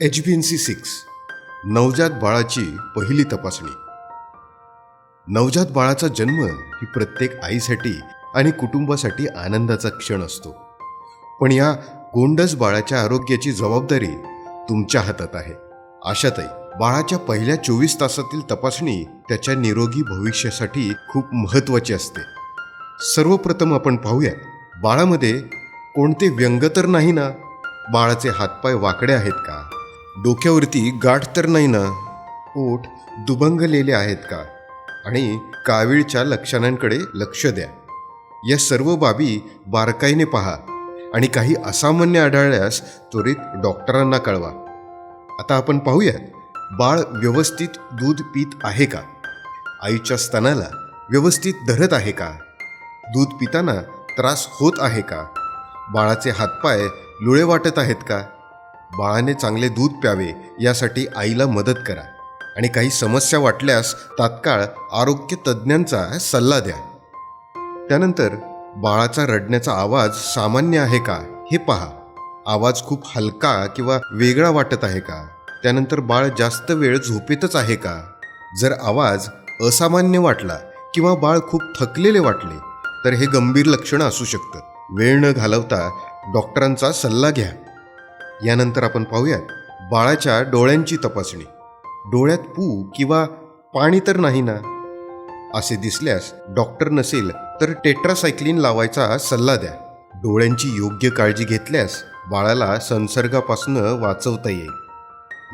H B N C six. नवजात बाळाची पहिली तपासणी. नवजात बाळाचा जन्म ही प्रत्येक आईसाठी आणि कुटुंबासाठी आनंदाचा क्षण असतो. पण या गोंडस बाळाच्या आरोग्याची जबाबदारी तुमच्या हातात आहे. अशातही बाळाच्या पहिल्या चोवीस तासातील तपासणी त्याच्या निरोगी भविष्यासाठी खूप महत्त्वाची असते. सर्वप्रथम आपण पाहूया बाळामध्ये कोणते व्यंग तर नाही ना? बाळाचे हातपाय वाकडे आहेत का? डोक्यावरती गाठ तर नाही ना? ओठ दुभंगलेले आहेत का? आणि कावीळच्या लक्षणांकडे लक्ष द्या. या सर्व बाबी बारकाईने पहा आणि काही असामान्य आढळल्यास त्वरित डॉक्टरांना कळवा. आता आपण पाहूयात बाळ व्यवस्थित दूध पीत आहे का? आईच्या स्तनाला व्यवस्थित धरत आहे का? दूध पिताना त्रास होत आहे का? बाळाचे हातपाय लुळे वाटत आहेत का? बाळाने चांगले दूध प्यावे यासाठी आईला मदत करा. आणि काही समस्या वाटल्यास तात्काळ आरोग्य तज्ज्ञांचा सल्ला द्या. त्यानंतर बाळाचा रडण्याचा आवाज सामान्य आहे का हे पहा. आवाज खूप हलका किंवा वेगळा वाटत आहे का? त्यानंतर बाळ जास्त वेळ झोपेतच आहे का? जर आवाज असामान्य वाटला किंवा बाळ खूप थकलेले वाटले तर हे गंभीर लक्षण असू शकतं. वेळ न घालवता डॉक्टरांचा सल्ला घ्या. यानंतर आपण पाहूयात बाळाच्या डोळ्यांची तपासणी. डोळ्यात पू किंवा पाणी तर नाही ना? असे दिसल्यास डॉक्टर नसेल तर टेट्रासायक्लिन लावायचा सल्ला द्या. डोळ्यांची योग्य काळजी घेतल्यास बाळाला संसर्गापासून वाचवता येईल.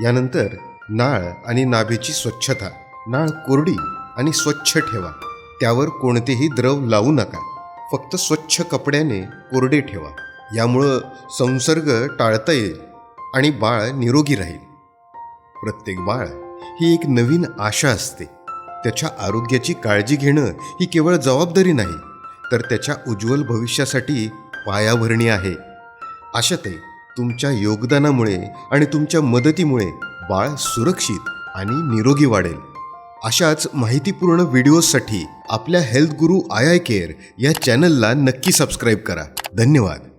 यानंतर नाळ आणि नाभीची स्वच्छता. नाळ कोरडी आणि स्वच्छ ठेवा. त्यावर कोणतेही द्रव लावू नका. फक्त स्वच्छ कपड्याने कोरडे ठेवा. यामुळं संसर्ग टाळता येईल आणि बाळ निरोगी राहील. प्रत्येक बाळ ही एक नवीन आशा असते. त्याच्या आरोग्याची काळजी घेणं ही केवळ जबाबदारी नाही तर त्याच्या उज्ज्वल भविष्यासाठी पायाभरणी आहे. आशाताई तुमच्या योगदानामुळे आणि तुमच्या मदतीमुळे बाळ सुरक्षित आणि निरोगी वाढेल. अशाच माहितीपूर्ण व्हिडिओजसाठी आपल्या health Guru I I care या चॅनलला नक्की सबस्क्राईब करा. धन्यवाद.